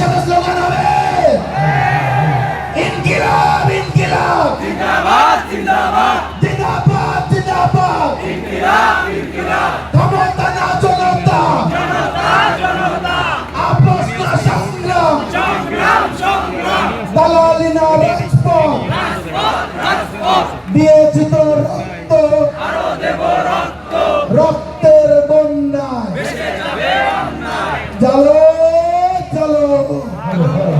elas não eram চলো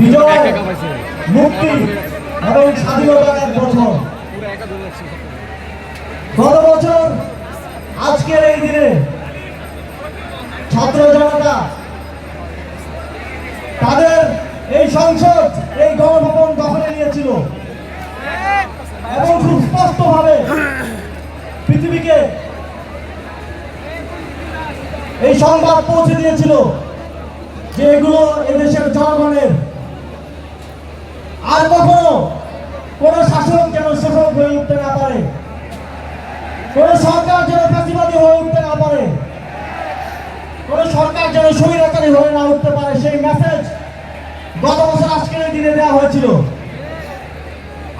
বিজয় মুক্তি এবং স্বাধীনতার বছর। গত বছর আজকের এই দিনে ছাত্র জনতা, তাদের এই সংসদ, এই গণভবন দখলে নিয়েছিল এবং খুব স্পষ্টভাবে পৃথিবীকে এই সংবাদ পৌঁছে দিয়েছিল। যে এগুলো এদেশের জনগণের। আর কখনো কোন শাসক যেন শোষক হয়ে উঠতে না পারে। কোন সরকার যেন ফাঁসিবাদী হয়ে উঠতে না পারে। কোন সরকার যেন স্বৈরাচারী হয়ে না উঠতে পারে। সেই মেসেজ গত বছর আজকের দিনে দেওয়া হয়েছিল।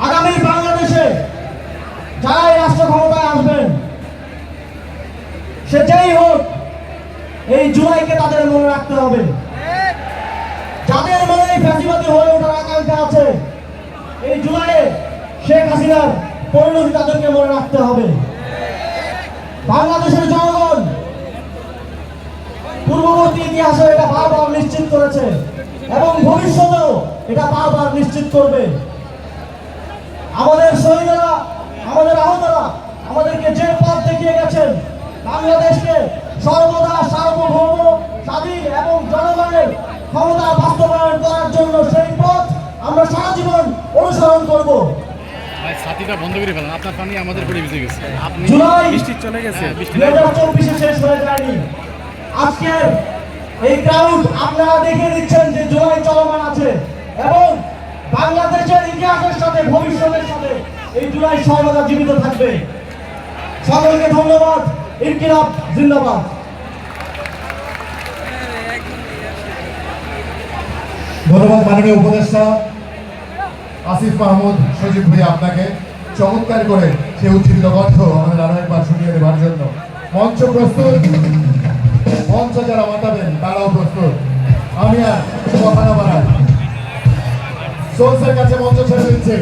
আগামী বাংলাদেশে যারা এই রাষ্ট্র ক্ষমতায় আসবেন, সে যেই হোক, এই জুলাইকে তাদের মনে রাখতে হবে। যাদের মনে ফ্যাসিবাদী হয়ে ওঠার আকাঙ্ক্ষা আছে, এই জুলাইয়ে শেখ হাসিনার পরিণতি তাদেরকে মনে রাখতে হবে। বাংলাদেশের জনগণ পূর্ববর্তী ইতিহাসে এটা বারবার নিশ্চিত করেছে এবং ভবিষ্যতেও এটা বারবার নিশ্চিত করবে আমাদের শহীদরা আমাদের আহতরা আমাদেরকে যে পথ দেখিয়ে গেছেন বাংলাদেশকে সর্বদা সার্বভৌম স্বাধীন এবং জনগণের ক্ষমতা বাস্তবায়ন করার জন্য সেই পথ আমরা সারা জীবন অনুসরণ করব। ছাতিটা বন্ধ করে ফেলেন। আপনার পানি আমাদের পরে ভিজে গেছে। আপনি জুলাই বৃষ্টি চলে গেছে। বৃষ্টি দুই হাজার চব্বিশে শেষ হয়ে যায়নি। আজকের এই ক্রাউড আপনারা দেখে দিচ্ছেন যে জুলাই চলমান আছে এবং বাংলাদেশের ইতিহাসের সাথে ভবিষ্যতের সাথে এই জুলাই সর্বদা জীবিত থাকবে। সকলকে ধন্যবাদ। ইনকিলাব জিন্দাবাদ। ধন্যবাদ মাননীয় উপদেষ্টা আসিফ মাহমুদ, সজীব ভাই আপনাকে। চমৎকার করে সে উচ্ছিত কণ্ঠ আমাদের আরও একবার শুনিয়ে দেবার জন্য। মঞ্চ প্রস্তুত? মঞ্চ যারা মাতাবেন, তারাও প্রস্তুত। আমি আর কথা না বাড়াই সোলসের কাছে মঞ্চ ছেড়ে দিচ্ছি।